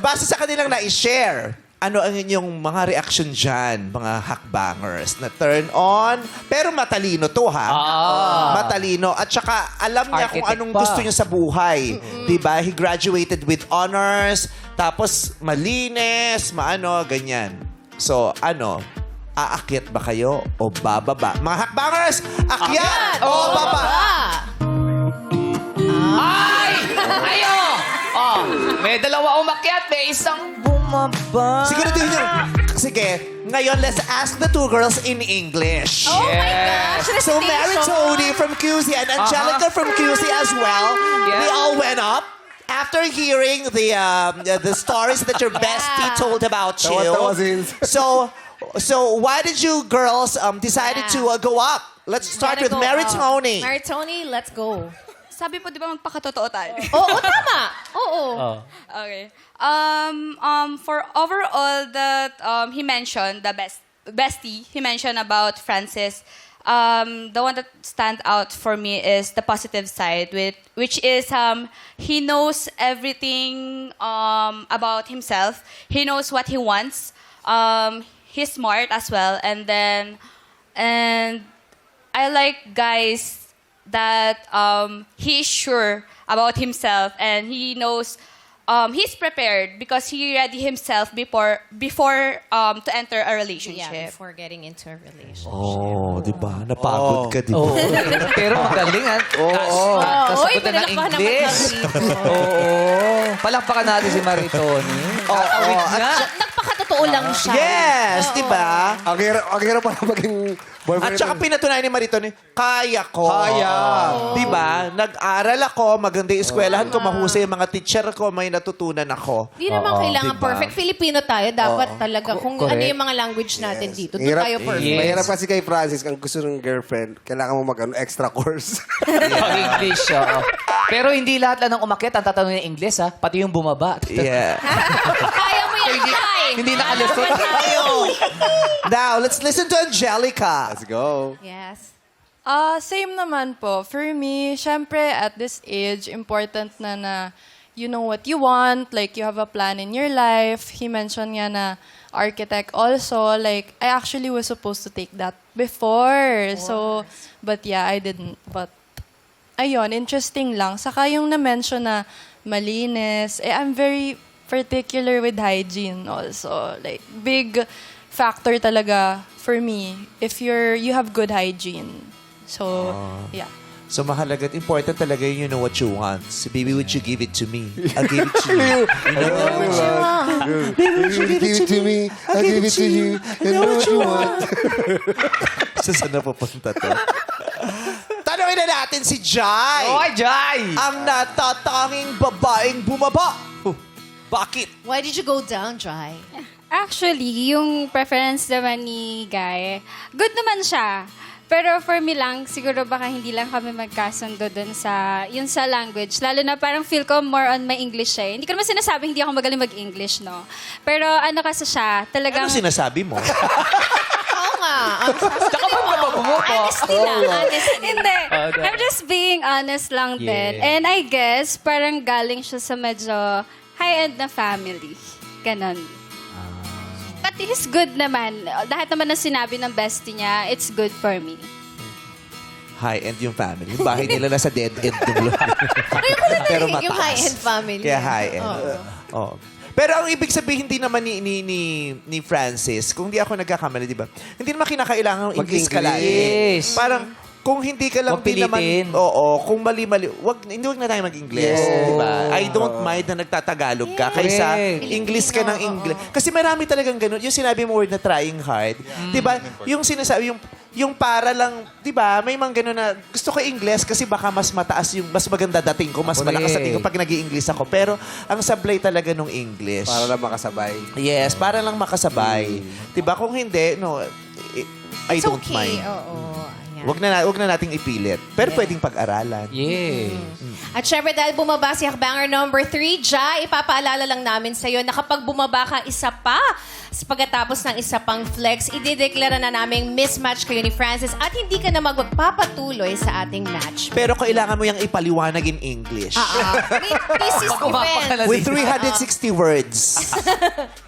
Base sa kanilang na-share, ano ang inyong mga reaction dyan, mga hakbangers, na turn on, pero matalino to ha. Ah. Matalino. At saka alam niya kung Architect anong pa. gusto niya sa buhay. Di ba? He graduated with honors, tapos malinis, maano, ganyan. So, ano, aakyat ba kayo o bababa? Mga hakbangers, akyat o baba? Umakyat, may isang bumaba. Siguro din yun. Sige, ngayon let's ask the two girls in English. Oh my Yes. gosh, So recitation. Mary Tony from QC and Angelica from QC as well. Yeah. They all went up after hearing the um, the the stories that your bestie Yeah. told about you. Tawa-tawa si- So so why did you girls um decided Yeah. to uh, go up? Let's start Gotta with go Mary up. Tony. Mary Tony, let's go. Sabi po, di ba magpakatotoo tayo? Oo, tama. Oo. okay. Um, um, for overall that um, he mentioned, the best, bestie, he mentioned about Francis, um, the one that stand out for me is the positive side, with, which is um, he knows everything um, about himself. He knows what he wants. Um, he's smart as well. And then, and I like guys that um, he is sure about himself and he knows um, he's prepared because he ready himself before before um, to enter a Yeah, relationship. before getting into a relationship. Oh, di ba? Napagod ka, di ba? Oo. Pero magaling ah. Oo. Oh, Oh, na ng English. Oo. Palakpakan natin si Maritoni. Tatawid at na. Nagpakatotoo lang siya. Yes, di ba? Ang hirap, ang hirap pala maging boyfriend. At saka pinatunayan ni Maritone, kaya ko. Kaya. Di ba? Nag-aral ako, maganda yung eskwelahan ko, mahusay yung mga teacher ko, may natutunan ako. Di naman kailangan diba? perfect. Filipino tayo. Dapat talaga. Kung correct. ano yung mga language natin dito, doon Hirap- tayo perfect. Yes. Mahirap kasi kay Francis, ang gusto ng girlfriend, kailangan mo mag ano, extra course. Pag-English, oo. Pero hindi lahat lang ng umakyat ang tatanungin ng English, ha? Pati yung bumaba. Yeah. Kaya mo yan, Kai. Hindi nakalusot. Now, let's listen to Angelica. Let's go. Yes. Ah, same naman po. For me, syempre at this age, important na na you know what you want, like you have a plan in your life. He mentioned nga na architect also, like I actually was supposed to take that before. So, but yeah, I didn't. But ayun, interesting lang. Saka yung na-mention na malinis, eh, I'm very particular with hygiene also. Like, big factor talaga for me if you're, you have good hygiene. So, yeah. So, mahalaga at important talaga yun, you know what you want. So, baby, would you give it to me? I'll give it to you. You know what you want? You give it to me, I'll give it to you. You know what you want. So, saan na pupunta to? Tanungin na natin si Jai. Oy, Jai! Ang natatanging babaeng bumaba. Bakit? Why did you go down, Dry? Actually, yung preference naman ni Guy, good naman siya. Pero for me lang, siguro baka hindi lang kami magkasundo dun sa, yun sa language. Lalo na parang feel ko more on my English siya. eh. Hindi ko naman sinasabing hindi ako magaling mag-English, no? Pero ano kasi siya, talagang... Ano sinasabi mo? Oo nga. Ang ba bumuko? Honesty lang. Honesty. Hindi. Ah. I'm just being honest lang din. And I guess, parang galing siya sa medyo high-end na family. Ganon. But he's good naman. Lahat naman na sinabi ng bestie niya, it's good for me. High-end yung family. Yung bahay nila nasa dead-end ng lugar. Pero mataas. Yung high-end family. Kaya high-end. Oh. Pero ang ibig sabihin hindi naman ni, ni, ni, ni Francis, kung di ako nagkakamali, di ba? Hindi naman kinakailangan ng English ka lagi. Mag-English. Parang, kung hindi ka lang Huwag din naman, pilitin. oo, kung mali-mali, wag, hindi wag na tayo mag-English. Yes. Di ba? I don't mind na nagtatagalog ka kaysa Correct. English ka ng English. Kasi marami talagang ganun. Yung sinabi mo word na trying hard. Di ba? Yung sinasabi, yung, yung para lang, di ba? May mga ganun na gusto ko English kasi baka mas mataas yung, mas maganda dating ko, mas malakas dating ko pag nag english ako. Pero ang sablay talaga nung English. Para lang makasabay. Yes, para lang makasabay. Di ba? Kung hindi, no, I, I It's don't okay. mind. Oo. Yan. Wag na, wag na nating ipilit. Pero pwedeng pag-aralan. Yeah. At syempre, dahil bumaba si Hakbanger number 3, Jai, ipapaalala lang namin sa'yo na kapag bumaba ka isa pa, sa pagkatapos ng isa pang flex, idideklara na namin mismatch kayo ni Francis at hindi ka na magpapatuloy sa ating match. Pero kailangan mo yung ipaliwanag in English. Ah, This is Pag umapak ka defense. na With dito. 360 words.